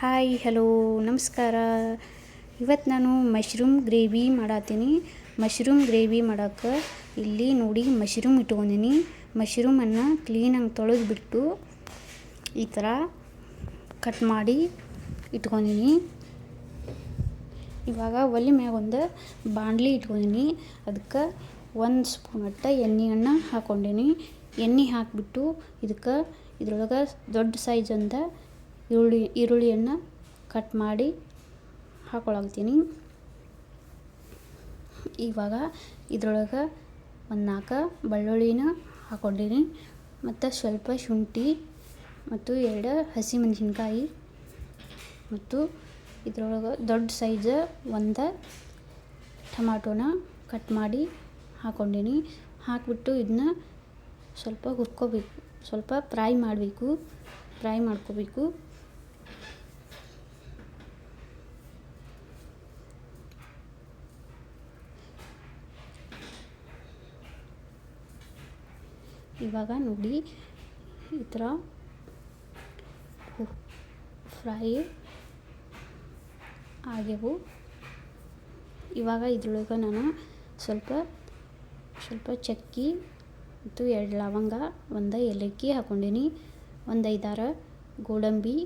Hi, hello, ನಮಸ್ಕಾರ. ಇವತ್ತು ನಾನು ಮಶ್ರೂಮ್ ಗ್ರೇವಿ ಮಾಡತ್ತೀನಿ ಮಶ್ರೂಮ್ ಗ್ರೇವಿ ಮಾಡೋಕ್ಕೆ ಇಲ್ಲಿ ನೋಡಿ ಮಶ್ರೂಮ್ ಇಟ್ಕೊಂಡಿನಿ. ಮಶ್ರೂಮನ್ನು ಕ್ಲೀನಾಗಿ ತೊಳೆದ್ಬಿಟ್ಟು ಈ ಥರ ಕಟ್ ಮಾಡಿ ಇಟ್ಕೊಂಡಿನಿ. ಇವಾಗ ಒಲೆ ಮ್ಯಾಗ ಒಂದು ಬಾಣಲಿ ಇಟ್ಕೊಂಡೀನಿ. ಅದಕ್ಕೆ ಒಂದು ಸ್ಪೂನ್ ಅಟ್ಟ ಎಣ್ಣೆಯನ್ನು ಹಾಕ್ಕೊಂಡೀನಿ ಎಣ್ಣೆ ಹಾಕಿಬಿಟ್ಟು ಇದಕ್ಕೆ ಇದ್ರೊಳಗೆ ದೊಡ್ಡ ಸೈಜ್ ಅಂತ ಈರುಳ್ಳಿ, ಈರುಳ್ಳಿಯನ್ನು ಕಟ್ ಮಾಡಿ ಹಾಕೊಳಗ್ತೀನಿ. ಇವಾಗ ಇದ್ರೊಳಗೆ ಒಂದು ನಾಲ್ಕು ಬೆಳ್ಳುಳ್ಳಿನ ಹಾಕ್ಕೊಂಡೀನಿ ಮತ್ತು ಸ್ವಲ್ಪ ಶುಂಠಿ ಮತ್ತು ಎರಡು ಹಸಿಮೆಣಸಿನ್ಕಾಯಿ ಮತ್ತು ಇದ್ರೊಳಗೆ ದೊಡ್ಡ ಸೈಜ್ ಒಂದು ಟಮಾಟೋನ ಕಟ್ ಮಾಡಿ ಹಾಕ್ಕೊಂಡೀನಿ ಹಾಕಿಬಿಟ್ಟು ಇದನ್ನ ಸ್ವಲ್ಪ ಹುರ್ಕೋಬೇಕು, ಸ್ವಲ್ಪ ಫ್ರೈ ಮಾಡಬೇಕು. ಫ್ರೈ ಮಾಡ್ಕೋಬೇಕು. ಇವಾಗ ನೋಡಿ, ಈ ಥರ ಫ್ರೈ ಆಗ್ಯವು. ಇವಾಗ ಇದ್ರೊಳಗೆ ನಾನು ಸ್ವಲ್ಪ ಸ್ವಲ್ಪ ಚಕ್ಕಿ ಮತ್ತು ಎರಡು ಲವಂಗ, ಒಂದು ಏಲಕ್ಕಿ ಹಾಕ್ಕೊಂಡೀನಿ ಒಂದು ಐದಾರು ಗೋಡಂಬಿ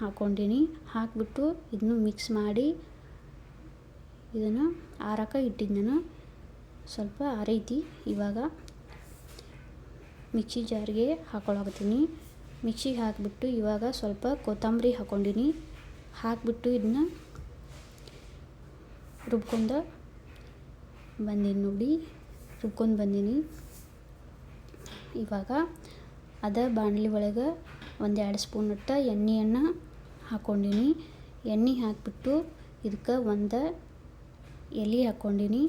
ಹಾಕ್ಕೊಂಡೀನಿ ಹಾಕಿಬಿಟ್ಟು ಇದನ್ನು ಮಿಕ್ಸ್ ಮಾಡಿ ಇದನ್ನು ಆರಕ್ಕೆ ಇಟ್ಟಿದ್ದು ನಾನು. ಸ್ವಲ್ಪ ಆರೈತಿ. ಇವಾಗ ಮಿಕ್ಸಿ ಜಾರಿಗೆ ಹಾಕೊಳಕತ್ತೀನಿ. ಮಿಕ್ಸಿಗೆ ಹಾಕಿಬಿಟ್ಟು ಇವಾಗ ಸ್ವಲ್ಪ ಕೊತ್ತಂಬರಿ ಹಾಕ್ಕೊಂಡಿನಿ ಹಾಕಿಬಿಟ್ಟು ಇದನ್ನ ರುಬ್ಕೊಂಡು ಬಂದೀನಿ ನೋಡಿ. ರುಬ್ಕೊಂಡು ಬಂದೀನಿ. ಇವಾಗ ಅದ ಬಾಣಲಿ ಒಳಗೆ ಸ್ಪೂನ್ ಅಟ್ಟ ಎಣ್ಣೆಯನ್ನು ಹಾಕ್ಕೊಂಡೀನಿ ಎಣ್ಣೆ ಹಾಕಿಬಿಟ್ಟು ಇದಕ್ಕೆ ಒಂದು ಎಲೆ ಹಾಕ್ಕೊಂಡೀನಿ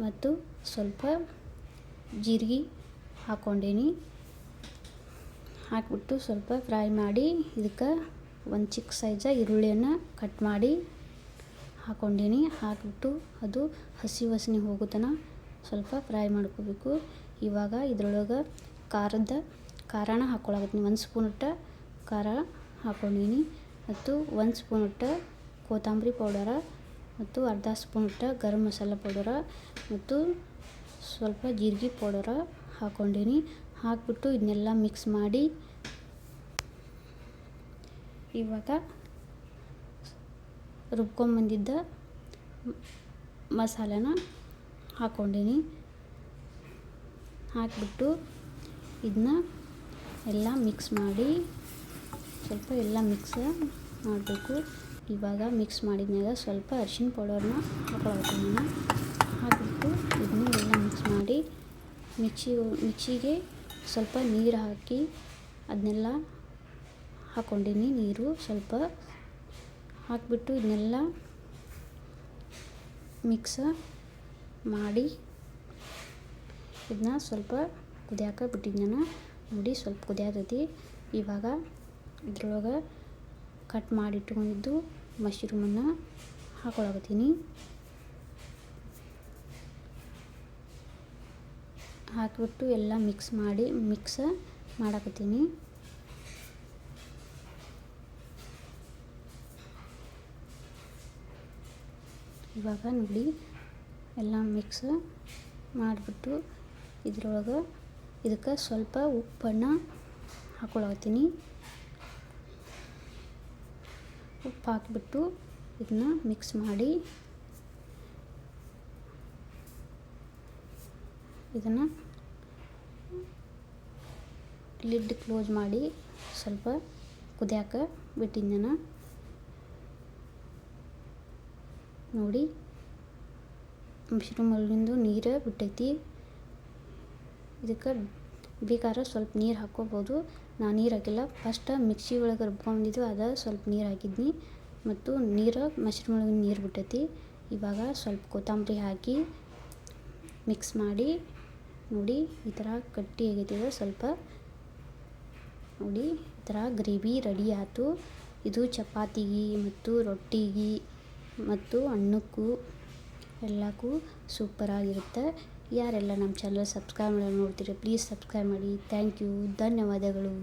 ಮತ್ತು ಸ್ವಲ್ಪ ಜೀರಿಗೆ ಹಾಕ್ಕೊಂಡೀನಿ ಹಾಕಿಬಿಟ್ಟು ಸ್ವಲ್ಪ ಫ್ರೈ ಮಾಡಿ ಇದಕ್ಕೆ ಒಂದು ಚಿಕ್ಕ ಸೈಜ ಈರುಳ್ಳಿಯನ್ನು ಕಟ್ ಮಾಡಿ ಹಾಕ್ಕೊಂಡೀನಿ ಹಾಕಿಬಿಟ್ಟು ಅದು ಹಸಿ ವಾಸನೆ ಹೋಗೋತನ ಸ್ವಲ್ಪ ಫ್ರೈ ಮಾಡ್ಕೋಬೇಕು. ಇವಾಗ ಇದ್ರೊಳಗೆ ಖಾರದ ಖಾರನ ಹಾಕ್ಕೊಳಕತ್ತೀನಿ ಒಂದು ಸ್ಪೂನ್ ಅಟ್ಟ ಖಾರ ಹಾಕ್ಕೊಂಡೀನಿ ಮತ್ತು ಒಂದು ಸ್ಪೂನ್ ಅಟ್ಟ ಕೊತ್ತಂಬರಿ ಪೌಡರ ಮತ್ತು ಅರ್ಧ ಸ್ಪೂನ್ ಅಟ್ಟ ಗರಂ ಮಸಾಲ ಪೌಡರ ಮತ್ತು ಸ್ವಲ್ಪ ಜೀರಿಗೆ ಪೌಡರ ಹಾಕ್ಕೊಂಡೀನಿ ಹಾಕಿಬಿಟ್ಟು ಇದನ್ನೆಲ್ಲ ಮಿಕ್ಸ್ ಮಾಡಿ ಇವಾಗ ರುಬ್ಕೊಂಬಂದಿದ್ದ ಮಸಾಲೆನ ಹಾಕ್ಕೊಂಡೀನಿ ಹಾಕಿಬಿಟ್ಟು ಇದನ್ನ ಎಲ್ಲ ಮಿಕ್ಸ್ ಮಾಡಿ, ಸ್ವಲ್ಪ ಎಲ್ಲ ಮಿಕ್ಸ್ ಮಾಡಬೇಕು. ಇವಾಗ ಮಿಕ್ಸ್ ಮಾಡಿದ್ಮ್ಯಾಗ ಸ್ವಲ್ಪ ಅರಿಶಿನ ಪೌಡರ್ನ ನಾನು. ಹಾಕಿಬಿಟ್ಟು ಇದನ್ನು ಎಲ್ಲ ಮಿಕ್ಸ್ ಮಾಡಿ ಮಿಕ್ಸಿ ಮಿಕ್ಸಿಗೆ ಸ್ವಲ್ಪ ನೀರು ಹಾಕಿ ಅದನ್ನೆಲ್ಲ ಹಾಕ್ಕೊಂಡೀನಿ ನೀರು ಸ್ವಲ್ಪ ಹಾಕಿಬಿಟ್ಟು ಇದನ್ನೆಲ್ಲ ಮಿಕ್ಸ ಮಾಡಿ, ಇದನ್ನ ಸ್ವಲ್ಪ ಕುದಿಯಾಕ ಬಿಟ್ಟಿದ್ದೆ ನಾನು. ನೋಡಿ ಸ್ವಲ್ಪ ಕುದಿಯಾತೈತಿ ಇವಾಗ ಇದ್ರೊಳಗೆ ಕಟ್ ಮಾಡಿ ಇಟ್ಕೊಂಡಿದ್ದು ಮಶ್ರೂಮನ್ನು ಹಾಕೊಳಕತ್ತೀನಿ. ಹಾಕಿಬಿಟ್ಟು ಎಲ್ಲ ಮಿಕ್ಸ್ ಮಾಡಿ ಮಿಕ್ಸ್ ಮಾಡಕತ್ತೀನಿ. ಇವಾಗ ನೋಡಿ ಎಲ್ಲ ಮಿಕ್ಸ್ ಮಾಡಿಬಿಟ್ಟು ಇದ್ರೊಳಗೆ ಇದಕ್ಕೆ ಸ್ವಲ್ಪ ಉಪ್ಪನ್ನು ಹಾಕ್ಕೊಳತ್ತೀನಿ ಉಪ್ಪು ಹಾಕಿಬಿಟ್ಟು ಇದನ್ನ ಮಿಕ್ಸ್ ಮಾಡಿ ಇದನ್ನು ಲಿಡ್ ಕ್ಲೋಸ್ ಮಾಡಿ ಸ್ವಲ್ಪ ಕುದಿಯಾಕ ಬಿಟ್ಟಿದ್ದೆ ನಾನು. ನೋಡಿ ಮಶ್ರೂಮ್ ನೀರು ಬಿಟ್ಟೈತಿ. ಇದಕ್ಕೆ ಬೇಕಾದ್ರೆ ಸ್ವಲ್ಪ ನೀರು ಹಾಕ್ಕೋಬೋದು. ನಾನು ನೀರು ಹಾಕಿಲ್ಲ. ಫಸ್ಟ್ ಮಿಕ್ಸಿ ಒಳಗೆ ರುಬ್ಕೊಂಡಿದ್ದು, ಅದು ಸ್ವಲ್ಪ ನೀರು ಹಾಕಿದ್ನಿ. ಮತ್ತು ನೀರು, ಮಶ್ರೂಮ್ ಒಳಗೆ ನೀರು ಬಿಟ್ಟೈತಿ. ಇವಾಗ ಸ್ವಲ್ಪ ಕೊತ್ತಂಬರಿ ಹಾಕಿ ಮಿಕ್ಸ್ ಮಾಡಿ, ನೋಡಿ ಈ ಥರ ಗಟ್ಟಿ ಆಗೈತಿದೆ ಸ್ವಲ್ಪ. ನೋಡಿ ಈ ಥರ ಗ್ರೇವಿ ರೆಡಿ ಆಯಿತು. ಇದು ಚಪಾತಿಗೆ ಮತ್ತು ರೊಟ್ಟಿಗೆ ಮತ್ತು ಅನ್ನಕ್ಕೂ, ಎಲ್ಲಕ್ಕೂ ಸೂಪರಾಗಿರುತ್ತೆ ಯಾರೆಲ್ಲ ನಮ್ಮ ಚಾನಲ್ ಸಬ್ಸ್ಕ್ರೈಬ್ ಮಾಡಿ ನೋಡ್ತೀರಿ ಪ್ಲೀಸ್ ಸಬ್ಸ್ಕ್ರೈಬ್ ಮಾಡಿ. ಥ್ಯಾಂಕ್ ಯು ಧನ್ಯವಾದಗಳು.